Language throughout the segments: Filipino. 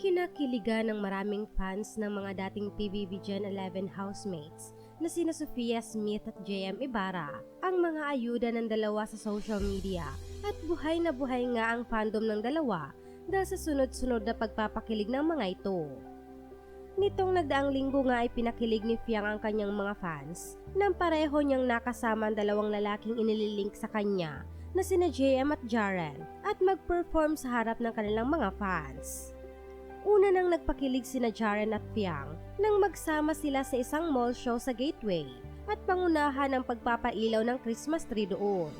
Kinakiligan ng maraming fans ng mga dating PBB Gen 11 housemates na sina Sofia Smith at JM Ibarra ang mga ayuda ng dalawa sa social media. At buhay na buhay nga ang fandom ng dalawa dahil sa sunod-sunod na pagpapakilig ng mga ito. Nitong nagdaang linggo nga ay pinakilig ni Fiang ang kanyang mga fans nang pareho niyang nakasama ang dalawang lalaking inililink sa kanya na sina JM at Jaren at mag-perform sa harap ng kanilang mga fans. Una nang nagpakilig sina Jaren at Piang nang magsama sila sa isang mall show sa Gateway at pangunahan ng pagpapailaw ng Christmas tree doon.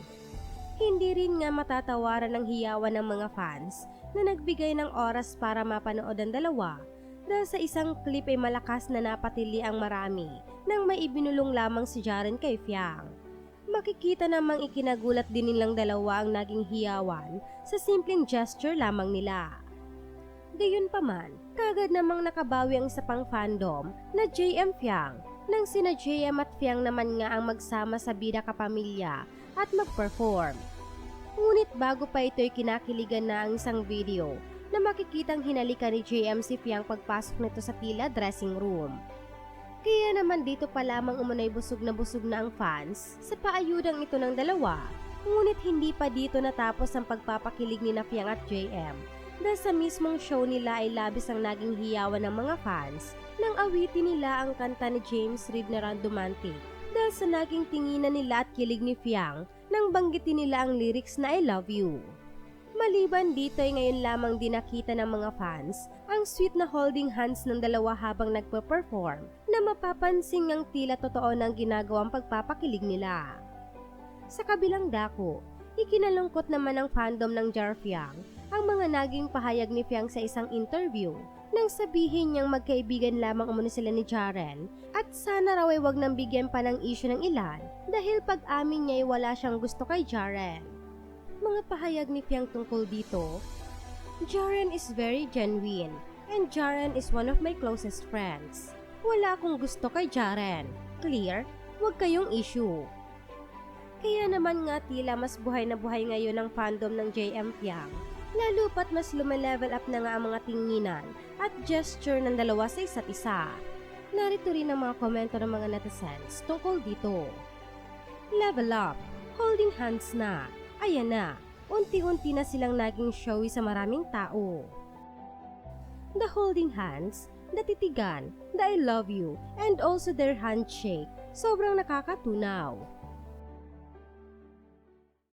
Hindi rin nga matatawaran ng hiyawan ng mga fans na nagbigay ng oras para mapanood ang dalawa dahil sa isang clip ay malakas na napatili ang marami nang may ibinulong lamang si Jaren kay Fiang. Makikita namang ikinagulat din nilang dalawa ang naging hiyawan sa simpleng gesture lamang nila. Gayunpaman, kagad namang nakabawi ang isa pang fandom na JM Fiang nang sina JM at Fiang naman nga ang magsama sa Bida Kapamilya at mag-perform. Ngunit bago pa ito'y kinakiligan na ang isang video na makikitang hinalikan ni JM si Fiang pagpasok nito sa tila dressing room. Kaya naman dito pa lamang umunay busog na busog na ang fans sa paayudang ito ng dalawa. Ngunit hindi pa dito natapos ang pagpapakilig ni na Fiang at JM dahil sa mismong show nila ay labis ang naging hiyawan ng mga fans nang awitin nila ang kanta ni James Reid na Randomantic dahil sa naging tinginan nila at kilig ni Fiang nang banggitin nila ang lyrics na I love you. Maliban dito ay ngayon lamang din nakita ng mga fans ang sweet na holding hands ng dalawa habang nagpe-perform na mapapansin ang tila totoo ng ginagawang pagpapakilig nila. Sa kabilang dako, ikinalungkot naman ng fandom ng Jar Fiang ang mga naging pahayag ni Fiang sa isang interview nang sabihin niyang magkaibigan lamang umano sila ni Jaren at sana raw ay wag nang bigyan pa ng issue ng ilan dahil pag-amin niya ay wala siyang gusto kay Jaren. Mga pahayag ni Fiang tungkol dito, Jaren is very genuine and Jaren is one of my closest friends. Wala akong gusto kay Jaren. Clear? Huwag kayong issue. Kaya naman nga tila mas buhay na buhay ngayon ang fandom ng JM Fiang. Lalo pat mas lumelevel up na nga ang mga tinginan at gesture ng dalawa sa isa't isa. Narito rin ang mga komento ng mga netizens tungkol dito. Level up, holding hands na, ayan na, unti-unti na silang naging showy sa maraming tao. The holding hands, the titigan, the I love you, and also their handshake, sobrang nakakatunaw.